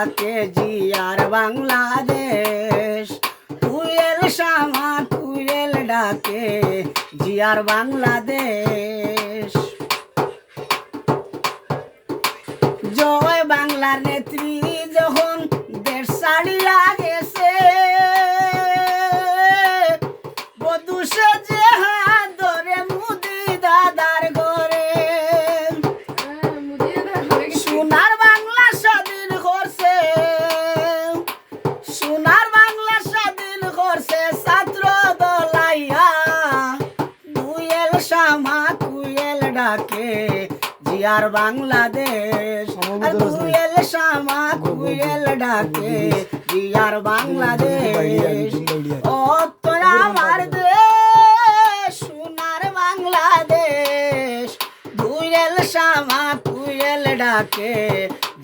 ডাকে জিয়ার বাংলাদেশ। কুয়েল শামা কুয়েল ডাকে জিয়ার বাংলাদেশ। জয় বাংলার নেত্রী যখন শামা কুয়েল ডাকে জিয়ার বাংলাদেশ। দুয়েল শামা কুয়েল ডাকে জিয়ার বাংলাদেশ। ও তোরা আমার দেশ সোনার বাংলাদেশ। দুয়েল শামা কুয়েল ডাকে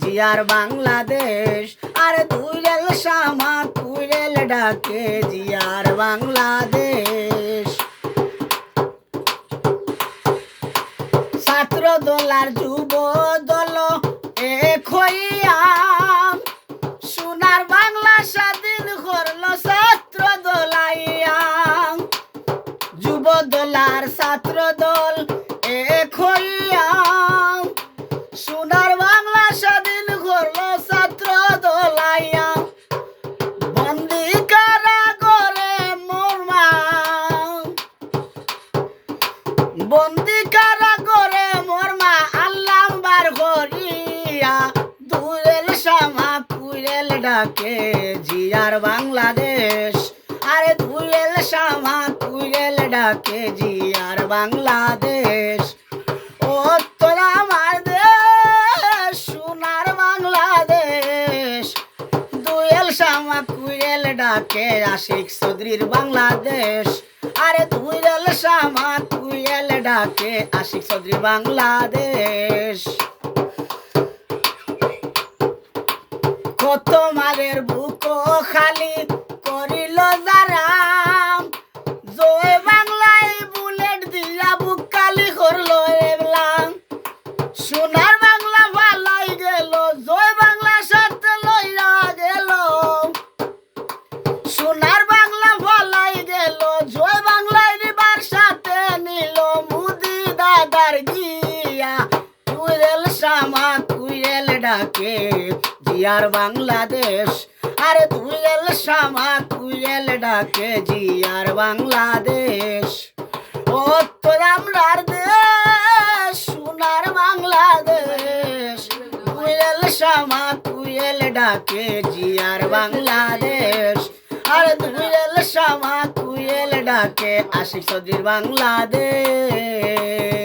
জিয়ার বাংলাদেশ। আর দুয়েল শামা কুয়েল ডাকে জিয়ার বাংলাদেশ। ছাত্র দলার যুব দল হইয়া সোনার বাংলা স্বাধীন করল ছাত্র দলাইয়া। যুব দলার ছাত্র দল এক হইয়া সোনার বাংলা স্বাধীন করল ছাত্র দলাইয়া। বন্দি কারা করে মোর মা। বন্দি কারা ডাকে জিয়ার বাংলাদেশ। আরে দুয়েল শামা কুয়েল ডাকে জিয়ার বাংলাদেশ। ও তোরা আমার দেশ, সোনার বাংলাদেশ। দুয়েল শামা কুয়েল ডাকে আশিক চৌধুরীর বাংলাদেশ। আরে তুই দুয়েল শামা কুয়েল ডাকে আশিক চৌধুরী বাংলাদেশ। কত মারের বুক খালি করিল যারা জয় বাংলায় বুলেট দিয়া বুক কালি করল এবলাম সোনার বাংলা ভালাই গেল, জয় বাংলা সাথে লইয়া গেল। সোনার বাংলা ভালাই গেল, জয় বাংলায় নিবার সাথে নিল মুদি দাদার গিয়া। কুয়েল শামা কুয়েল ডাকে জিয়ার বাংলাদেশ। আরে কুয়েল শামা কুয়েল ডাকে জিয়ার বাংলাদেশ। ও তোর আমরার দেশ, সোনার বাংলাদেশ। কুয়েল শামা কুয়েল ডাকে জিয়ার বাংলাদেশ। আর দুয়েল শামা কুয়েল ডাকে, আশিক বাংলাদেশ।